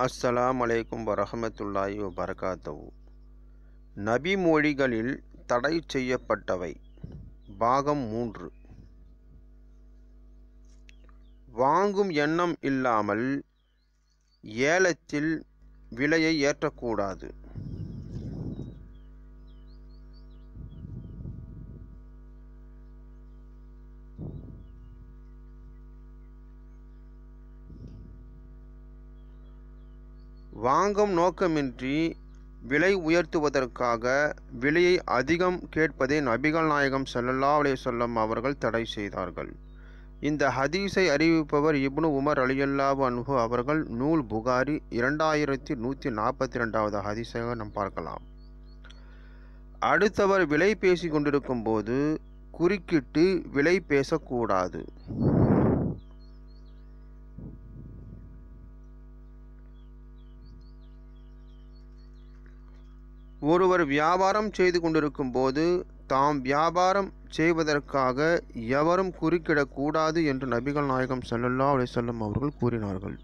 அஸ்ஸலாம் அலைக்கும் வரஹமத்துல்லாய் வரகாத்தவு நபி மொழிகளில் தடை செய்யப்பட்டவை. பாகம் மூன்று. வாங்கும் எண்ணம் இல்லாமல் ஏலத்தில் விலையை ஏற்றக்கூடாது. வாங்கும் நோக்கமின்றி விலை உயர்த்துவதற்காக விலையை அதிகம் கேட்பதை நபிகள் நாயகம் சல்லல்லா அலே சொல்லம் அவர்கள் தடை செய்தார்கள். இந்த ஹதீஸை அறிவிப்பவர் இப்னு உமர் அலியல்லாவு அன்ஹு அவர்கள். நூல் புகாரி இரண்டாயிரத்தி நூற்றி நாற்பத்தி ரெண்டாவது ஹதீஸாக நாம் பார்க்கலாம். அடுத்தவர் விலை பேசி கொண்டிருக்கும் போது குறுக்கிட்டு விலை பேசக்கூடாது. ஒருவர் வியாபாரம் செய்து கொண்டிருக்கும் போது தாம் வியாபாரம் செய்வதற்காக எவரும் குறுக்கிடக்கூடாது என்று நபிகள் நாயகம் சல்லல்லா அலைஹி அவர்கள் கூறினார்கள்.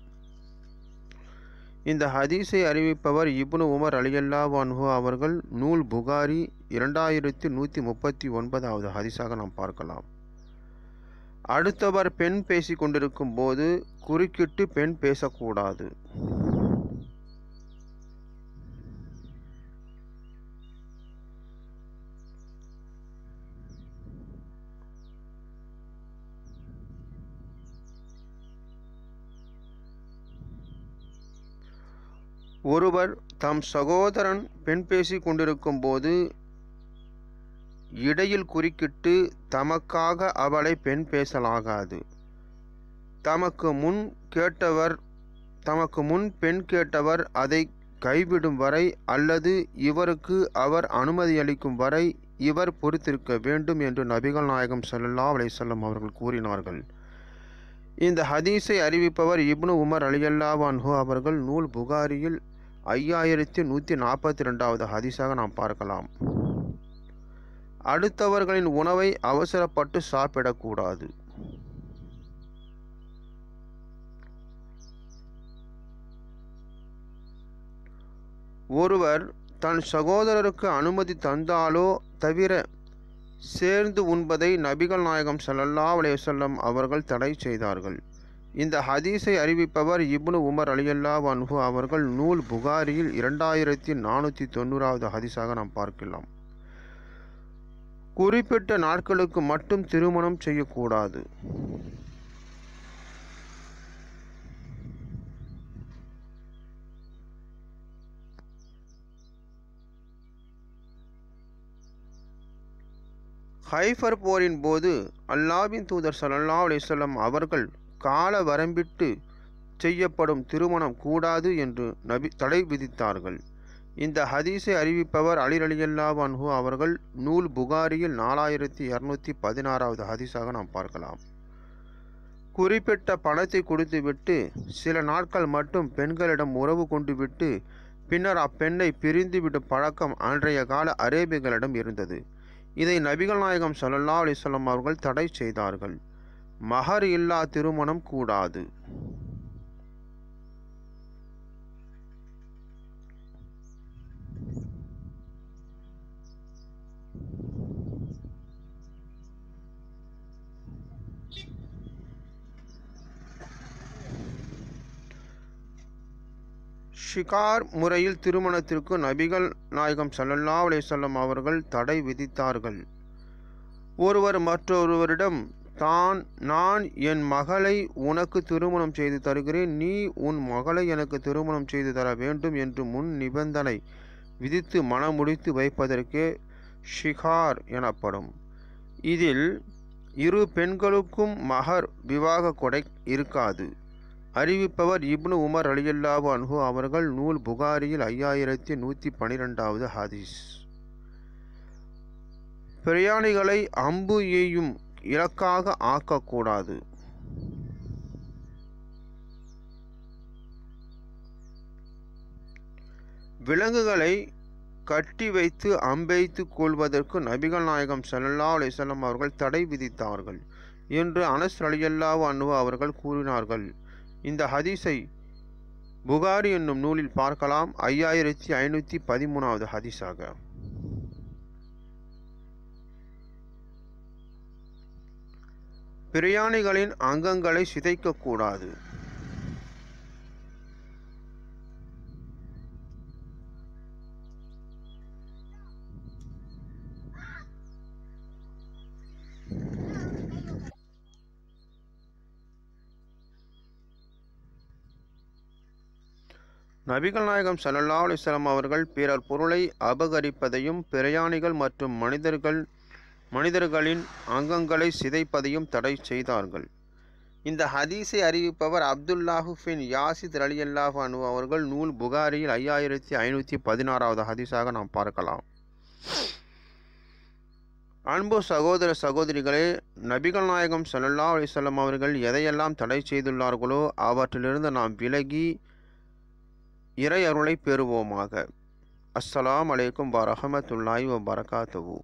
இந்த ஹதீஸை அறிவிப்பவர் இப்னு உமர் அலியல்லா அன்ஹு அவர்கள். நூல் புகாரி இரண்டாயிரத்தி நூற்றி முப்பத்தி ஒன்பதாவது ஹதீஸாக நாம் பார்க்கலாம். அடுத்தவர் பெண் பேசி கொண்டிருக்கும் போது குறுக்கிட்டு பெண் பேசக்கூடாது. ஒருவர் தம் சகோதரன் பெண் பேசி கொண்டிருக்கும் போது இடையில் குறுக்கிட்டு தமக்காக அவளை பெண் பேசலாகாது. தமக்கு முன் கேட்டவர் தமக்கு முன் பெண் கேட்டவர் அதை கைவிடும் வரை அல்லது இவருக்கு அவர் அனுமதியளிக்கும் வரை இவர் பொறுத்திருக்க வேண்டும் என்று நபிகள் நாயகம் ஸல்லல்லாஹு அலைசல்லம் அவர்கள் கூறினார்கள். இந்த ஹதீஸை அறிவிப்பவர் இப்னு உமர் அலியல்லா அன்ஹு அவர்கள் நூல் புகாரியில் ஐயாயிரத்தி நூற்றி நாற்பத்தி ரெண்டாவது ஹதிசாக நாம் பார்க்கலாம். அடுத்தவர்களின் உணவை அவசரப்பட்டு சாப்பிடக்கூடாது. ஒருவர் தன் சகோதரருக்கு அனுமதி தந்தாலோ தவிர சேர்ந்து உண்பதை நபிகள் நாயகம் செல்லல்லா அலைஹி வஸல்லம் அவர்கள் தடை செய்தார்கள். இந்த ஹதீஸை அறிவிப்பவர் இப்னு உமர் அலியல்லா அன்ஹு அவர்கள் நூல் புகாரியில் இரண்டாயிரத்தி நானூற்றி தொண்ணூறாவது ஹதீஸாக நாம் பார்க்கலாம். குறிப்பிட்ட நாட்களுக்கு மட்டும் திருமணம் செய்யக்கூடாது. ஹைஃபர் போரின் போது அல்லாவின் தூதர் சல்லா அலைஹி அவர்கள் கால வரம்பிட்டு செய்யப்படும் திருமணம் கூடாது என்று நபி தடை விதித்தார்கள். இந்த ஹதீஸை அறிவிப்பவர் அலி அலியல்லா அன்ஹு அவர்கள். நூல் புகாரியில் நாலாயிரத்தி இரநூத்தி பதினாறாவது ஹதீஸாக நாம் பார்க்கலாம். குறிப்பிட்ட பணத்தை கொடுத்துவிட்டு சில நாட்கள் மட்டும் பெண்களிடம் உறவு கொண்டு விட்டு பின்னர் அப்பெண்ணை பிரிந்துவிடும் பழக்கம் அன்றைய கால அரேபியர்களிடம் இருந்தது. இதை நபிகள் நாயகம் ஸல்லல்லாஹு அலிசல்லாம் அவர்கள் தடை செய்தார்கள். மகர் இல்லா திருமணம் கூடாது. ஷிகார் முறையில் திருமணத்திற்கு நபிகள் நாயகம் சல்லல்லா அலைஹி அவர்கள் தடை விதித்தார்கள். ஒருவர் மற்றொருவரிடம் தான் நான் என் மகளை உனக்கு திருமணம் செய்து தருகிறேன். நீ உன் மகளை எனக்கு திருமணம் செய்து தர வேண்டும் என்று முன் நிபந்தனை விதித்து மனமுடித்து வைப்பதற்கே ஷிகார் எனப்படும். இதில் இரு பெண்களுக்கும் மகர் விவாக கொடை இருக்காது. அறிவிப்பவர் இப்னு உமர் அலியல்லாவு அன்ஹு அவர்கள் நூல் புகாரியில் ஐயாயிரத்தி நூற்றி பனிரெண்டாவது ஹதீஸ். பிரயாணிகளை அம்பு எய்யும் இலக்காக ஆக்கக்கூடாது. விலங்குகளை கட்டி வைத்து அம்பெய்த்து கொள்வதற்கு நபிகள் நாயகம் சல்லா அலிசல்லம் அவர்கள் தடை விதித்தார்கள் என்று அனஸ் ரலியல்லாஹு அன்ஹு அவர்கள் கூறினார்கள். இந்த ஹதீஸை புகாரி என்னும் நூலில் பார்க்கலாம். ஐயாயிரத்தி ஐநூற்றி பதிமூணாவது ஹதீஸாக. பிரயாணிகளின் அங்கங்களை சிதைக்கக்கூடாது. நபிகள் நாயகம் ஸல்லல்லாஹு அலிஸ்லாம் அவர்கள் பிறர் பொருளை அபகரிப்பதையும் பிரயாணிகள் மற்றும் மனிதர்கள் மனிதர்களின் அங்கங்களை சிதைப்பதையும் தடை செய்தார்கள். இந்த ஹதீஸை அறிவிப்பவர் அப்துல்லாஹுஃபின் யாசித் அலி அல்லாஹ் அனு அவர்கள் நூல் புகாரியில் ஐயாயிரத்தி ஐநூற்றி பதினாறாவது ஹதீஸாக நாம் பார்க்கலாம். அன்பு சகோதர சகோதரிகளே நபிகள் நாயகம் ஸல்லல்லாஹு அலைஹி அவர்கள் எதையெல்லாம் தடை செய்துள்ளார்களோ அவற்றிலிருந்து நாம் விலகி இறை அருளை பெறுவோமாக. அஸ்ஸலாம் அலைக்கும் வரஹமத்துல்லாஹி வபரகாத்துஹு.